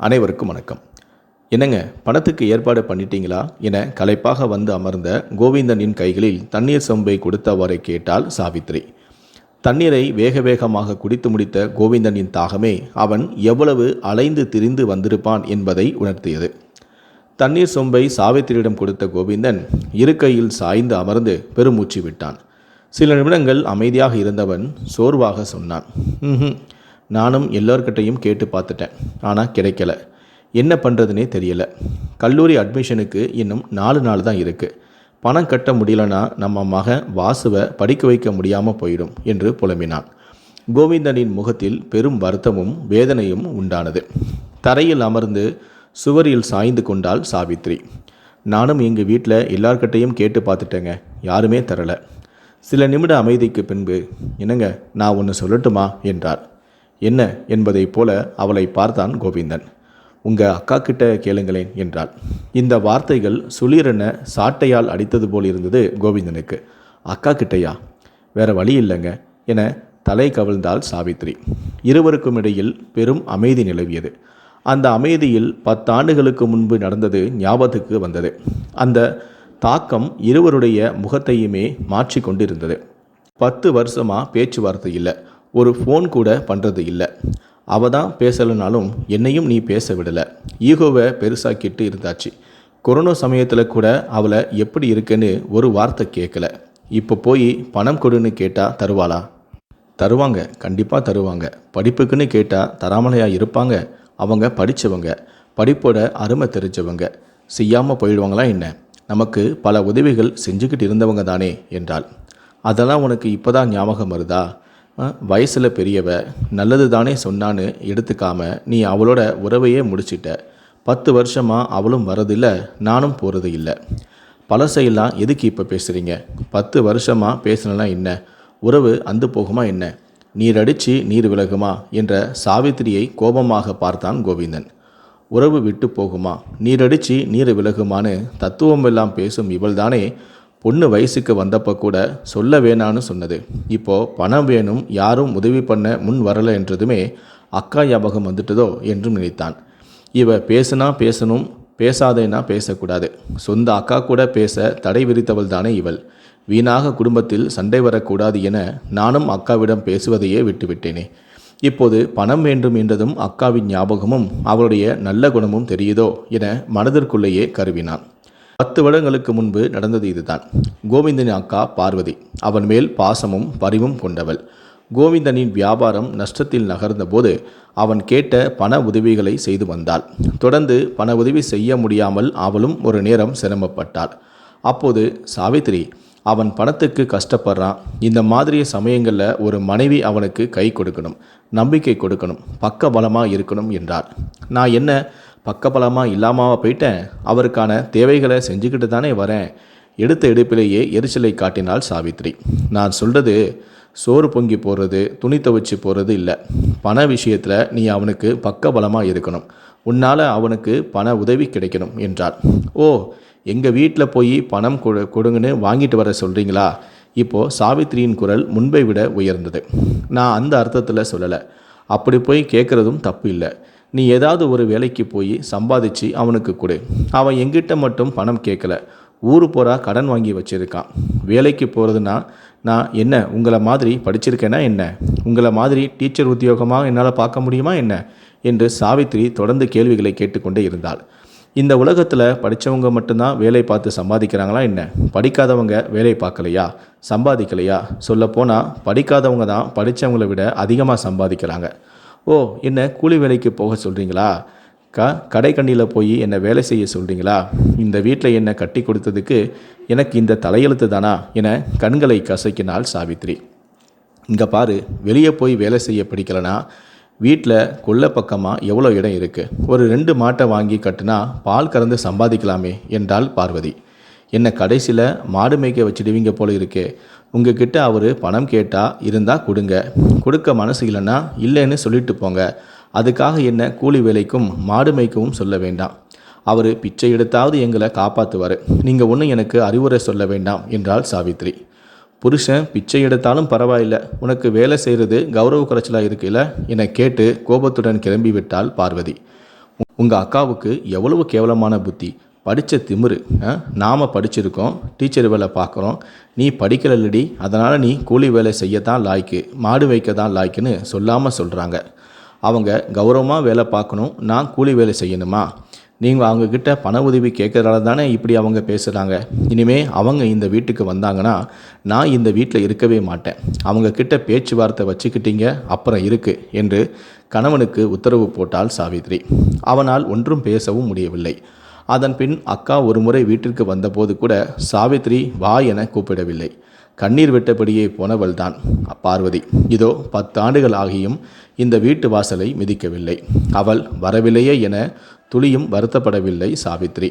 அனைவருக்கும் வணக்கம். என்னங்க பணத்துக்கு ஏற்பாடு பண்ணிட்டீங்களா? என கலைப்பாக வந்து அமர்ந்த கோவிந்தனின் கைகளில் தண்ணீர் சொம்பை கொடுத்தவரை கேட்டால் சாவித்ரி. தண்ணீரை வேக வேகமாக குடித்து முடித்த கோவிந்தனின் தாகமே அவன் எவ்வளவு அலைந்து திரிந்து வந்திருப்பான் என்பதை உணர்த்தியது. தண்ணீர் சொம்பை சாவித்திரியிடம் கொடுத்த கோவிந்தன் இருக்கையில் சாய்ந்து அமர்ந்து பெருமூச்சு விட்டான். சில நிமிடங்கள் அமைதியாக இருந்தவன் சோர்வாக சொன்னான். நானும் எல்லோர்கிட்டையும் கேட்டு பார்த்துட்டேன். ஆனால் கிடைக்கல. என்ன பண்ணுறதுனே தெரியல. கல்லூரி அட்மிஷனுக்கு இன்னும் நாலு நாள் தான் இருக்குது பணம் கட்ட முடியலனா நம்ம மகன் வாசுவை படிக்க வைக்க முடியாமல் போயிடும் என்று புலம்பினான். கோவிந்தனின் முகத்தில் பெரும் வருத்தமும் வேதனையும் உண்டானது. தரையில் அமர்ந்து சுவரில் சாய்ந்து கொண்டாள் சாவித்ரி. நானும் எங்கள் வீட்டில் எல்லார்கிட்டையும் கேட்டு பார்த்துட்டேங்க. யாருமே தரலை. சில நிமிட அமைதிக்கு பின்பு என்னங்க நான் ஒன்று சொல்லட்டுமா? என்றார். என்ன என்பதைப் போல அவளை பார்த்தான் கோவிந்தன். உங்கள் அக்கா கிட்ட கேளுங்களேன் என்றாள். இந்த வார்த்தைகள் சுளீரென சாட்டையால் அடித்தது போல் இருந்தது கோவிந்தனுக்கு. அக்கா கிட்டையா வேற வழி இல்லைங்க என தலை கவிழ்ந்தாள் சாவித்ரி. இருவருக்கும் இடையில் பெரும் அமைதி நிலவியது. அந்த அமைதியில் பத்தாண்டுகளுக்கு முன்பு நடந்தது ஞாபகத்துக்கு வந்தது. அந்த தாக்கம் இருவருடைய முகத்தையுமே மாற்றி கொண்டிருந்தது. பத்து வருஷமா பேச்சுவார்த்தை இல்லை. ஒரு ஃபோன் கூட பண்ணுறது இல்லை. அவ தான் பேசலைனாலும் என்னையும் நீ பேச விடலை. ஈகோவை பெருசாக்கிட்டு இருந்தாச்சு. கொரோனா சமயத்தில் கூட அவளை எப்படி இருக்குன்னு ஒரு வார்த்தை கேட்கல இப்போ போய் பணம் கொடுன்னு கேட்டால் தருவாளா? தருவாங்க கண்டிப்பாக தருவாங்க. படிப்புக்குன்னு கேட்டால் தராமலையாக இருப்பாங்க. அவங்க படித்தவங்க படிப்போட அருமை தெரிஞ்சவங்க. செய்யாமல் போயிடுவாங்களா என்ன? நமக்கு பல உதவிகள் செஞ்சுக்கிட்டு இருந்தவங்க தானே என்றாள். அதெல்லாம் உனக்கு இப்போ தான் ஞாபகம் வருதா? வயசில் பெரியவ நல்லது தானே சொன்னான்னு எடுத்துக்காம நீ அவளோட உறவையே முடிச்சிட்ட. பத்து வருஷமாக அவளும் வரதில்லை நானும் போகிறது இல்லை. பழசையெல்லாம் எதுக்கு இப்போ பேசுகிறீங்க பத்து வருஷமாக பேசலாம் என்ன? உறவு அந்து போகுமா என்ன? நீர் அடித்து நீர் விலகுமா? என்ற சாவித்திரியை கோபமாக பார்த்தான் கோவிந்தன். உறவு விட்டு போகுமா? நீரடிச்சு நீர் விலகுமான்னு தத்துவம் எல்லாம் பேசும் இவள்தானே பொண்ணு வயசுக்கு வந்தப்போ கூட சொல்ல வேணான்னு சொன்னது. இப்போ பணம் வேணும் யாரும் உதவி பண்ண முன் வரலை என்றதுமே அக்கா ஞாபகம் வந்துட்டதோ என்றும் நினைத்தான். இவ பேசுனா பேசணும் பேசாதேனா பேசக்கூடாது. சொந்த அக்கா கூட பேச தடை விரித்தவள் தானே இவள். வீணாக குடும்பத்தில் சண்டை வரக்கூடாது என நானும் அக்காவிடம் பேசுவதையே விட்டுவிட்டேனே. இப்போது பணம் வேண்டும் என்றதும் அக்காவின் ஞாபகமும் அவளுடைய நல்ல குணமும் தெரியுதோ என மனதிற்குள்ளேயே கருவினான். பத்து வருடங்களுக்கு முன்பு நடந்தது இதுதான். கோவிந்தனின் அக்கா பார்வதி. அவன் மேல் பாசமும் பரிவும் கொண்டவள். கோவிந்தனின் வியாபாரம் நஷ்டத்தில் நகர்ந்தபோது அவன் கேட்ட பண உதவிகளை செய்து வந்தாள். தொடர்ந்து பண உதவி செய்ய முடியாமல் அவளும் ஒரு நேரம் சிரமப்பட்டாள். அப்போது சாவித்திரி அவன் பணத்துக்கு கஷ்டப்படுறான். இந்த மாதிரி சமயங்களில் ஒரு மனைவி அவனுக்கு கை கொடுக்கணும். நம்பிக்கை கொடுக்கணும். பக்க பலமாக இருக்கணும் என்றார். நான் என்ன பக்கபலமாக இல்லாமல் போயிட்டேன். அவருக்கான தேவைகளை செஞ்சுக்கிட்டு தானே வரேன். எடுத்த எடுப்பிலேயே எரிச்சலை காட்டினாள் சாவித்ரி. நான் சொல்கிறது சோறு பொங்கி போடுறது துணி துவைச்சி போகிறது இல்லை. பண விஷயத்தில் நீ அவனுக்கு பக்கபலமாக இருக்கணும். உன்னால் அவனுக்கு பண உதவி கிடைக்கணும் என்றார் ஓ எங்கள் வீட்டில் போய் பணம் கொடு கொடுங்கன்னு வாங்கிட்டு வர சொல்கிறீங்களா இப்போது சாவித்திரியின் குரல் முன்பை விட உயர்ந்தது. நான் அந்த அர்த்தத்தில் சொல்லலை. அப்படி போய் கேட்குறதும் தப்பு இல்லை. நீ ஏதாவது ஒரு வேலைக்கு போய் சம்பாதிச்சு அவனுக்கு கொடு. அவன் எங்கிட்ட மட்டும் பணம் கேட்கல ஊர் போகிறா கடன் வாங்கி வச்சுருக்கான் வேலைக்கு போகிறதுனா நான் என்ன உங்களை மாதிரி படிச்சிருக்கேன்னா என்ன? உங்களை மாதிரி டீச்சர் உத்தியோகமாக என்னால் பார்க்க முடியுமா என்ன? என்று சாவித்ரி தொடர்ந்து கேள்விகளை கேட்டுக்கொண்டே இருந்தாள். இந்த உலகத்தில் படித்தவங்க மட்டும்தான் வேலை பார்த்து சம்பாதிக்கிறாங்களா என்ன? படிக்காதவங்க வேலை பார்க்கலையா? சம்பாதிக்கலையா? சொல்லப்போனால் படிக்காதவங்க தான் படித்தவங்களை விட அதிகமாக சம்பாதிக்கிறாங்க. ஓ என்ன கூலி வேலைக்கு போக சொல்கிறீங்களா க கடைக்கண்ணியில் போய் என்னை வேலை செய்ய சொல்கிறீங்களா இந்த வீட்டில் என்னை கட்டி கொடுத்ததுக்கு எனக்கு இந்த தலையெழுத்து தானா? என கண்களை கசக்கினாள் சாவித்ரி. இங்கே பாரு வெளியே போய் வேலை செய்ய பிடிக்கலனா வீட்டில் கொல்லை பக்கமாக எவ்வளோ இடம் இருக்குது ஒரு ரெண்டு மாட்டை வாங்கி கட்டுனா பால் கறந்து சம்பாதிக்கலாமே என்றாள் பார்வதி. என்னை கடைசியில் மாடு மேய்க்க வச்சிடுவீங்க போல இருக்கே. உங்ககிட்ட அவர் பணம் கேட்டால் இருந்தால் கொடுங்க. கொடுக்க மனசு இல்லைன்னா இல்லைன்னு சொல்லிட்டு போங்க. அதுக்காக என்ன கூலி வேலைக்கும் மாடு மேய்க்கவும் சொல்ல வேண்டாம். அவர் பிச்சை எடுத்தாவது எங்களை காப்பாற்றுவார் நீங்கள் ஒன்றும் எனக்கு அறிவுரை சொல்ல வேண்டாம் என்றாள் சாவித்ரி. புருஷன் பிச்சை எடுத்தாலும் பரவாயில்ல. உனக்கு வேலை செய்கிறது கௌரவ குறைச்சலாக இருக்குல்ல? என கேட்டு கோபத்துடன் கிளம்பி விட்டாள் பார்வதி உங்கள் அக்காவுக்கு எவ்வளவு கேவலமான புத்தி. படித்த திமிரு நாம் படிச்சிருக்கோம் டீச்சர் வேலை பார்க்குறோம் நீ படிக்கலடி அதனால் நீ கூலி வேலை செய்யத்தான் லாய்க்கு மாடு வைக்க தான் லாய்க்குன்னு சொல்லாமல் சொல்கிறாங்க அவங்க கௌரவமாக வேலை பார்க்கணும் நான் கூலி வேலை செய்யணுமா? நீங்கள் அவங்கக்கிட்ட பண உதவி கேட்குறதால தானே இப்படி அவங்க பேசுகிறாங்க இனிமே அவங்க இந்த வீட்டுக்கு வந்தாங்கன்னா நான் இந்த வீட்டில் இருக்கவே மாட்டேன். அவங்கக்கிட்ட பேச்சுவார்த்தை வச்சுக்கிட்டீங்க அப்புறம் இருக்குது என்று கணவனுக்கு உத்தரவு போட்டாள் சாவித்ரி. அவனால் ஒன்றும் பேசவும் முடியவில்லை. அதன் பின் அக்கா ஒருமுறை வீட்டிற்கு வந்தபோது கூட சாவித்ரி வா என கூப்பிடவில்லை. கண்ணீர் விட்டபடியே போனவள்தான். பார்வதி இதோ பத்தாண்டுகள் ஆகியும் இந்த வீட்டு வாசலை மிதிக்கவில்லை. அவள் வரவில்லையே என துளியும் வருத்தப்படவில்லை சாவித்ரி.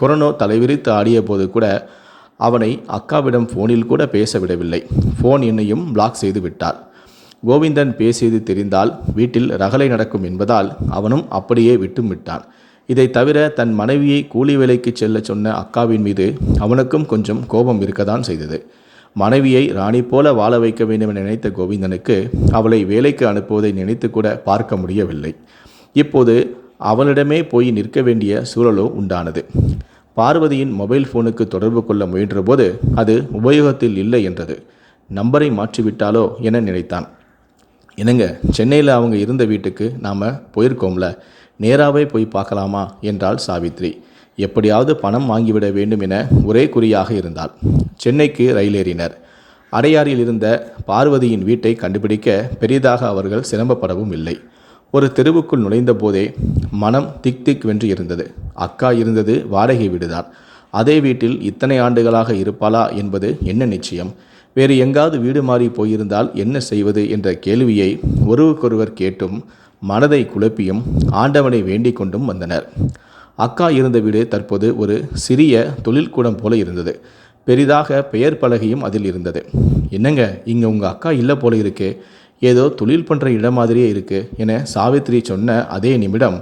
கொரோனோ தலைவிரித்து ஆடிய போது கூட அவனை அக்காவிடம் ஃபோனில் கூட பேச விடவில்லை ஃபோன் என்னையும் பிளாக் செய்து விட்டாள். கோவிந்தன் பேசியது தெரிந்தால் வீட்டில் ரகலை நடக்கும் என்பதால் அவனும் அப்படியே விட்டும் விட்டான் இதை தவிர தன் மனைவியை கூலி வேலைக்கு செல்ல சொன்ன அக்காவின் மீது அவனுக்கும் கொஞ்சம் கோபம் இருக்கத்தான் செய்தது. மனைவியை ராணி போல வாழ வைக்க வேண்டும் என நினைத்த கோவிந்தனுக்கு அவளை வேலைக்கு அனுப்புவதை நினைத்து கூட பார்க்க முடியவில்லை. இப்போது அவளிடமே போய் நிற்க வேண்டிய சூழலோ உண்டானது. பார்வதியின் மொபைல் ஃபோனுக்கு தொடர்பு கொள்ள முயன்றபோது அது உபயோகத்தில் இல்லை என்றது. நம்பரை மாற்றிவிட்டாலோ என நினைத்தான். என்னங்க சென்னையில் அவங்க இருந்த வீட்டுக்கு நாம் போயிருக்கோம்ல நேராகவே போய் பார்க்கலாமா? என்றாள் சாவித்ரி. எப்படியாவது பணம் வாங்கிவிட வேண்டும் என ஒரே குறியாக இருந்தாள். சென்னைக்கு ரயில் ஏறினர் அடையாறில் இருந்த பார்வதியின் வீட்டை கண்டுபிடிக்க பெரிதாக அவர்கள் சிரமப்படவும் இல்லை. ஒரு தெருவுக்குள் நுழைந்த போதே மனம் திக் திக் வென்று இருந்தது. அக்கா இருந்தது வாடகை வீடுதான். அதே வீட்டில் இத்தனை ஆண்டுகளாக இருப்பாளா என்பது என்ன நிச்சயம்? வேறு எங்காவது வீடு மாறி போயிருந்தால் என்ன செய்வது என்ற கேள்வியை ஒருவருக்கொருவர் கேட்டும் மனதை குழப்பியும் ஆண்டவனை வேண்டிக் கொண்டும் வந்தனர். அக்கா இருந்த வீடு தற்போது ஒரு சிறிய தொழில்கூடம் போல இருந்தது. பெரிதாக பெயர் பலகையும் அதில் இருந்தது. என்னங்க இங்கே உங்கள் அக்கா இல்லை போல இருக்கே. ஏதோ தொழில் பண்ணுற இடம் மாதிரியே இருக்கு என சாவித்ரி சொன்ன அதே நிமிடம்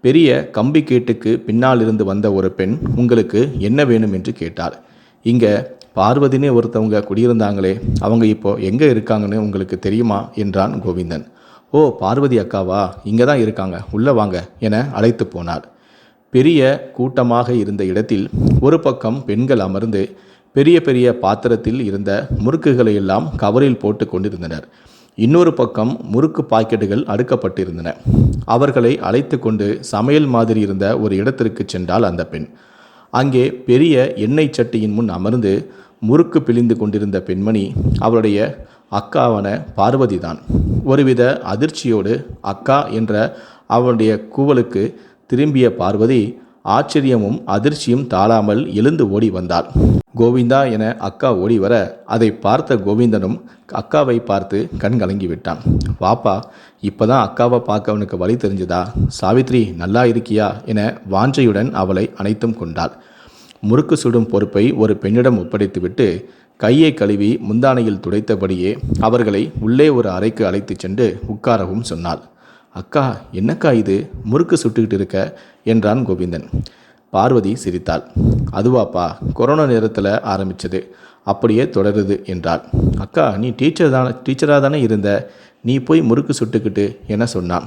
பெரிய கம்பி கேட்டுக்கு பின்னால் இருந்து வந்த ஒரு பெண் உங்களுக்கு என்ன வேணும்? என்று கேட்டார் இங்கே பார்வதினே ஒருத்தவங்க குடியிருந்தாங்களே. அவங்க இப்போ எங்கே இருக்காங்கன்னு உங்களுக்கு தெரியுமா? என்றான் கோவிந்தன். ஓ பார்வதி அக்காவா? இங்கே தான் இருக்காங்க. உள்ளே வாங்க என அழைத்து போனார். பெரிய கூட்டமாக இருந்த இடத்தில் ஒரு பக்கம் பெண்கள் அமர்ந்து பெரிய பெரிய பாத்திரத்தில் இருந்த முறுக்குகளை எல்லாம் கவரில் போட்டு கொண்டிருந்தனர். இன்னொரு பக்கம் முறுக்கு பாக்கெட்டுகள் அடுக்கப்பட்டிருந்தன. அவர்களை அழைத்து கொண்டு சமையல் மாதிரி இருந்த ஒரு இடத்திற்கு சென்றால் அந்த பெண். அங்கே பெரிய எண்ணெய் சட்டியின் முன் அமர்ந்து முறுக்கு பிழிந்து கொண்டிருந்த பெண்மணி அவளுடைய அக்காவான பார்வதி தான் ஒருவித அதிர்ச்சியோடு அக்கா என்ற அவனுடைய கூவலுக்கு திரும்பிய பார்வதி ஆச்சரியமும் அதிர்ச்சியும் தாழாமல் எழுந்து ஓடி வந்தாள். கோவிந்தா என அக்கா ஓடி வர அதை பார்த்த கோவிந்தனும் அக்காவை பார்த்து கண் கலங்கி விட்டான். வாப்பா இப்பதான் அக்காவை பார்க்க அவனுக்கு வழி தெரிஞ்சுதா? சாவித்ரி நல்லா இருக்கியா? என வாஞ்சையுடன் அவளை அணைத்தும் கொண்டாள். முறுக்கு சுடும் பொறுப்பை ஒரு பெண்ணிடம் ஒப்படைத்துவிட்டு கையை கழுவி முந்தானையில் துடைத்தபடியே அவர்களை உள்ளே ஒரு அறைக்கு அழைத்துச் சென்று உட்காரவும் சொன்னாள். அக்கா என்னக்கா இது? முறுக்கு சுட்டுக்கிட்டு இருக்க? என்றான் கோவிந்தன். பார்வதி சிரித்தாள். அதுவாப்பா கொரோனா நேரத்தில் ஆரம்பிச்சது. அப்படியே தொடருது என்றாள். அக்கா நீ டீச்சர் தானே டீச்சராக தானே இருந்த? நீ போய் முறுக்கு சுட்டுக்கிட்டு என சொன்னான்.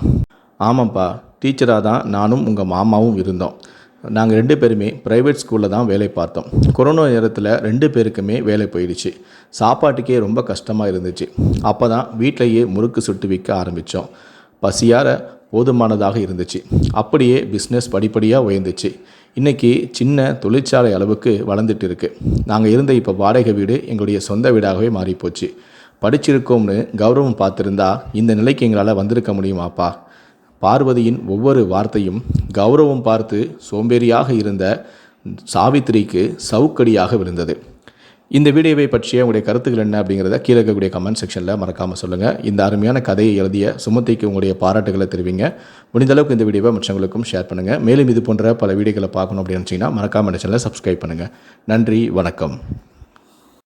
ஆமாம்ப்பா டீச்சராக தான் நானும் உங்கள் மாமாவும் இருந்தோம். நாங்கள் ரெண்டு பேருமே ப்ரைவேட் ஸ்கூலில் தான் வேலை பார்த்தோம். கொரோனா நேரத்தில் ரெண்டு பேருக்குமே வேலை போயிடுச்சு. சாப்பாட்டுக்கே ரொம்ப கஷ்டமாக இருந்துச்சு. அப்போ தான் வீட்டிலையே முறுக்கு சுட்டு விற்க ஆரம்பித்தோம் பசியார போதுமானதாக இருந்துச்சு. அப்படியே பிஸ்னஸ் படிப்படியாக உயர்ந்துச்சு. இன்றைக்கி சின்ன தொழிற்சாலை அளவுக்கு வளர்ந்துட்டு இருக்கு. நாங்கள் இருந்த இப்போ வாடகை வீடு எங்களுடைய சொந்த வீடாகவே மாறிப்போச்சு. படிச்சிருக்கோம்னு கௌரவம் பார்த்துருந்தா இந்த நிலைக்கு எங்களால் வந்திருக்க முடியுமாப்பா? பார்வதியின் ஒவ்வொரு வார்த்தையும் கௌரவம் பார்த்து சோம்பேறியாக இருந்த சாவித்திரிக்கு சவுக்கடியாக விழுந்தது. இந்த வீடியோவை பற்றிய உங்களுடைய கருத்துக்கள் என்ன அப்படிங்கிறத கீழே இருக்கக்கூடிய கமெண்ட் செக்ஷனில் மறக்காமல் சொல்லுங்கள் இந்த அருமையான கதையை எழுதிய சுமத்திக்கு உங்களுடைய பாராட்டுகளை தெரிவிங்க. முடிந்தளவுக்கு இந்த வீடியோவை மற்றவங்களுக்கும் ஷேர் பண்ணுங்கள் மேலும் இது போன்ற பல வீடியோக்களை பார்க்கணும் அப்படின்னு நினச்சிங்கன்னா மறக்காமல் சேனலை சப்ஸ்கிரைப் பண்ணுங்கள் நன்றி வணக்கம்.